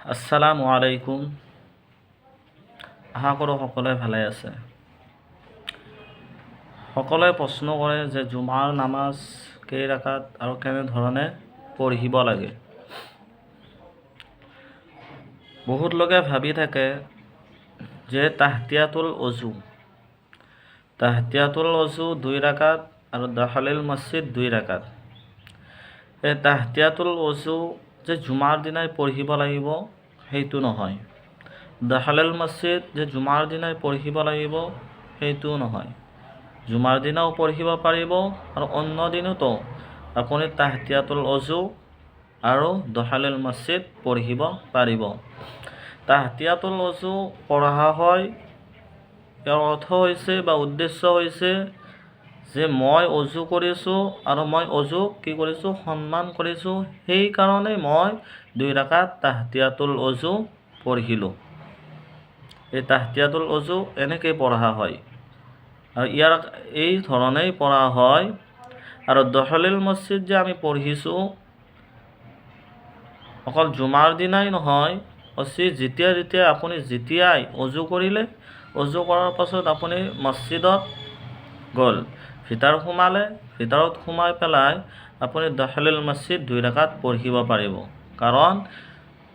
আসসালামু আলাইকুম। আশা কৰোঁ সকলোৱে ভালে আছে। সকলোৱে প্ৰশ্ন কৰে যে জুমাৰ নামাজ কেই ৰাকাত আৰু কেনেধৰণে পঢ়িব লাগে। বহুত লোকে ভাবি থাকে যে তাহতিয়াতুল অজু তাহতিয়াতুল অজু দুই ৰাকাত আৰু দাখালিল মছজিদ দুই ৰাকাত। এই তাহতিয়াতুল অজু যে জুমাৰ দিনাই পঢ়িব লাগিব, সেইটো নহয়। দাখালিল মছজিদ যে জুমাৰ দিনাই পঢ়িব লাগিব সেইটোও নহয়। জুমাৰ দিনাও পঢ়িব পাৰিব আৰু অন্য দিনতো আপুনি তাহতিয়াতুল অজু আৰু দহালিল মছজিদ পঢ়িব পাৰিব। তাহতিয়াতুল অজু পঢ়া হয়, ইয়াৰ অৰ্থ হৈছে বা উদ্দেশ্য হৈছে যে মই অজু কৰিছোঁ আৰু মই অজুক কি কৰিছোঁ? সন্মান কৰিছোঁ। সেইকাৰণে মই দুই ৰাকাত তাহতিয়াতুল অজু পঢ়িলোঁ। এই তাহতিয়াতুল অজু এনেকৈ পঢ়া হয়। আৰু ইয়াৰ এই ধৰণেই পঢ়া হয়। আৰু দহলিল মছজিদ যে আমি পঢ়িছোঁ, অকল জুমাৰ দিনাই নহয় অচি যেতিয়া যেতিয়া আপুনি যেতিয়াই অজু কৰিলে, অজু কৰাৰ পাছত আপুনি মছজিদত গ'ল। ভিতৰ সোমালে, ভিতৰত সোমাই পেলাই আপুনি দখলিল মছজিদ দুই ৰাকাত পঢ়িব পাৰিব। কাৰণ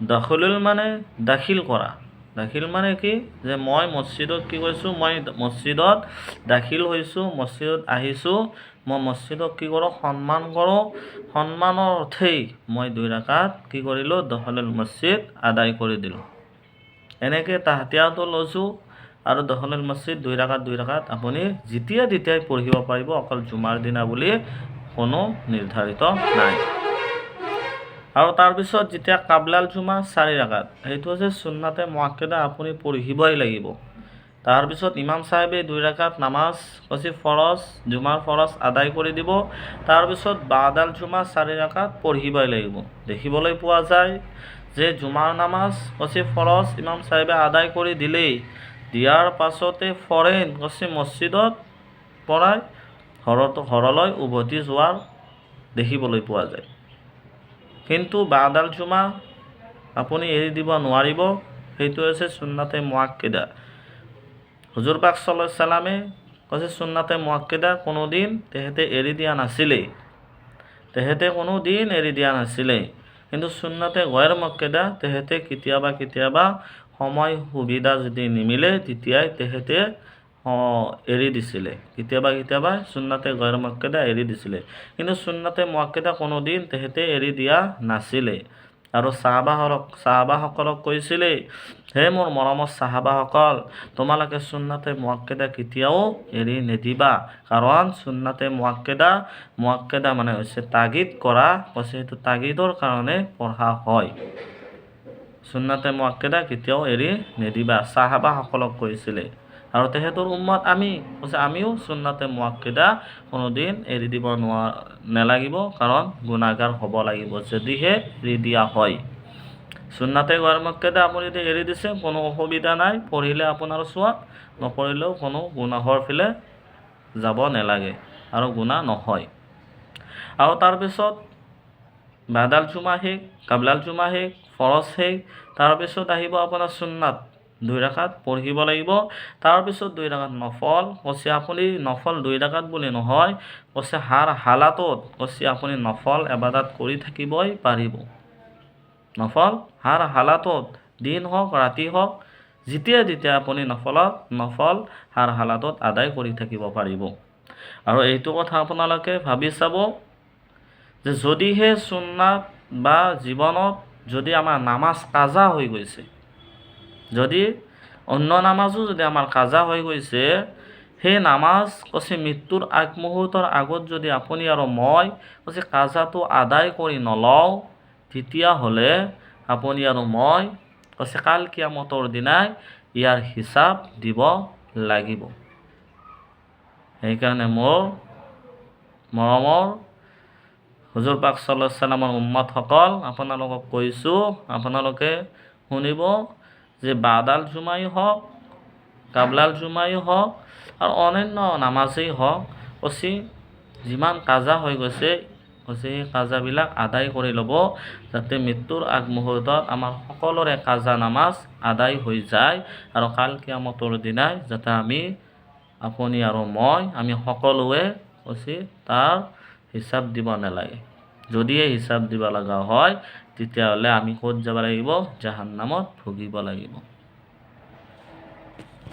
দখলিল মানে দাখিল কৰা। দাখিল মানে কি? যে মই মছজিদত কি কৰিছোঁ? মই মছজিদত দাখিল হৈছোঁ, মছজিদত আহিছোঁ। মই মছজিদক কি কৰোঁ? সন্মান কৰোঁ। সন্মানৰ অৰ্থেই মই দুই ৰাকাত কি কৰিলোঁ? দখলিল মছজিদ আদায় কৰি দিলোঁ। এনেকৈ তাহাতিয়াতুল অজু আৰু দখলিল মছজিদ, দুই ৰাকাত দুই ৰাকাত আপুনি যেতিয়া তেতিয়াই পঢ়িব পাৰিব অকল জুমাৰ দিনা বুলি কোনো নিৰ্ধাৰিত নাই। আৰু তাৰপিছত যেতিয়া কাবলাল জুমা, চাৰি ৰাকাত সেইটো হৈছে চুন্নাতে মোৱাক্কেদা আপুনি পঢ়িবই লাগিব। তাৰপিছত ইমাম চাহেবে দুই ৰাকাত নামাজ কচি ফৰজ, জুমাৰ ফৰজ আদায় কৰি দিব। তাৰপিছত বাদাল জুমা, চাৰি ৰাকাত পঢ়িবই লাগিব। দেখিবলৈ পোৱা যায় যে জুমাৰ নামাজ কচি ফৰজ ইমাম চাহেবে আদায় কৰি দিলেই দিয়াৰ পাছতে ফৰেন কচি মছজিদত পৰাই ঘৰত ঘৰলৈ উভতি যোৱাৰ দেখিবলৈ পোৱা যায়। কিন্তু বাদাল জুমা আপুনি এৰি দিব নোৱাৰিব, সেইটো হৈছে চুন্নাতে মোৱাক্কেদা হুজুৰ পাক চালামে কৈছে, চুন্নাতে মোৱাক্কেদা কোনোদিন তেহেঁতে এৰি দিয়া নাছিলেই। তেহেঁতে কোনো দিন এৰি দিয়া নাছিলেই। কিন্তু চুন্নাতে গয়েৰ মক্কেদা তেহেঁতে কেতিয়াবা কেতিয়াবা সময় সুবিধা যদি নিমিলে, তেতিয়াই তেহেঁতে এৰি দিছিলে। কেতিয়াবা কেতিয়াবা চুন্নাতে গয়েৰ মক্কেদা এৰি দিছিলে। কিন্তু চুন্নাতে মোৱাক্কেদা কোনোদিন তেহেঁতে এৰি দিয়া নাছিলে। আৰু চাহাবাসকলক চাহাবাসকলক কৈছিলে, হে মোৰ মৰমৰ চাহাবাসকল তোমালোকে চুন্নাতে মোৱাক্কেদা কেতিয়াও এৰি নিদিবা। কাৰণ চুন্নাতে মোৱাক্কেদা মোৱাক্কেদা মানে হৈছে তাগিদ কৰা, কৈছে সেইটো তাগিদৰ কাৰণে পঢ়া হয়। চুন্নাতে মোৱাক্কেদা কেতিয়াও এৰি নিদিবা। চাহাবাসকলক কৈছিলে। আৰু তেহেঁতৰ উম্মত আমি কৈছে আমিও চুন্নাতে মোৱাক্কেদা কোনোদিন এৰি দিব নোৱাৰ নেলাগিব, কাৰণ গুণাগাৰ হ'ব লাগিব, যদিহে এৰি দিয়া হয়। চুন্নাতে গৰ মক্কেদা আপুনি যদি এৰি দিছে, কোনো অসুবিধা নাই। পঢ়িলে আপোনাৰ চোৱাত, নপঢ়িলেও কোনো গুণাহৰ ফালে যাব নেলাগে, আৰু গুণা নহয়। আৰু তাৰপিছত বাদাল শেষ, কাবলাল শেষ ফৰজ শেষ তাৰপিছত আহিব আপোনাৰ চুন্নাত দুই ৰাকাত পঢ়িব লাগিব। তাৰপিছত দুই ৰাকাত নফল, কৈছে আপুনি নফল দুই ৰাকাত বুলি নহয়, কৈছে হাৰ হালাতত, কৈছে আপুনি নফল এবাদাত কৰি থাকিবই পাৰিব। নফল, হাৰ হালাতত, দিন হওক, ৰাতি হওক যেতিয়া যেতিয়া আপুনি নফলত, নফল, হাৰ হালাতত আদায় কৰি থাকিব পাৰিব। আৰু এইটো কথা আপোনালোকে ভাবি চাব যে যদিহে চুন্নাত বা জীৱনত যদি আমাৰ নামাজ কাজা হৈ গৈছে, যদি অন্য নামাজো যদি আমাৰ কাজা হৈ গৈছে, সেই নামাজ কৈছে মৃত্যুৰ আগমুহূৰ্তৰ আগত যদি আপুনি আৰু মই কৈছে কাজাটো আদায় কৰি নলওঁ, তেতিয়াহ'লে আপুনি আৰু মই কৈছে কাল কিয়ামতৰ দিনাই ইয়াৰ হিচাপ দিব লাগিব। সেইকাৰণে মোৰ মৰমৰ হুজুৰ পাক চল্লাহ চালামৰ উম্মতসকল আপোনালোকক কৈছোঁ, আপোনালোকে শুনিব যে বাদাল জুমাই হওক কাবলাল জুমাই হওক আৰু অন্যান্য নামাজেই হওক অচি যিমান কাজা হৈ গৈছে হৈছে সেই কাজাবিলাক আদায় কৰি ল'ব, যাতে মৃত্যুৰ আগমুহূৰ্তত আমাৰ সকলোৰে কাজা নামাজ আদায় হৈ যায়, আৰু কাল কিয়ামতৰ দিনাই যাতে আমি, আপুনি আৰু মই, আমি সকলোৱে হৈছে তাৰ হিচাপ দিব নালাগে। যদিহে হিচাপ দিব লগা হয়, তেতিয়াহ'লে আমি ক'ত যাব লাগিব? জাহান্নামত ভুগিব লাগিব।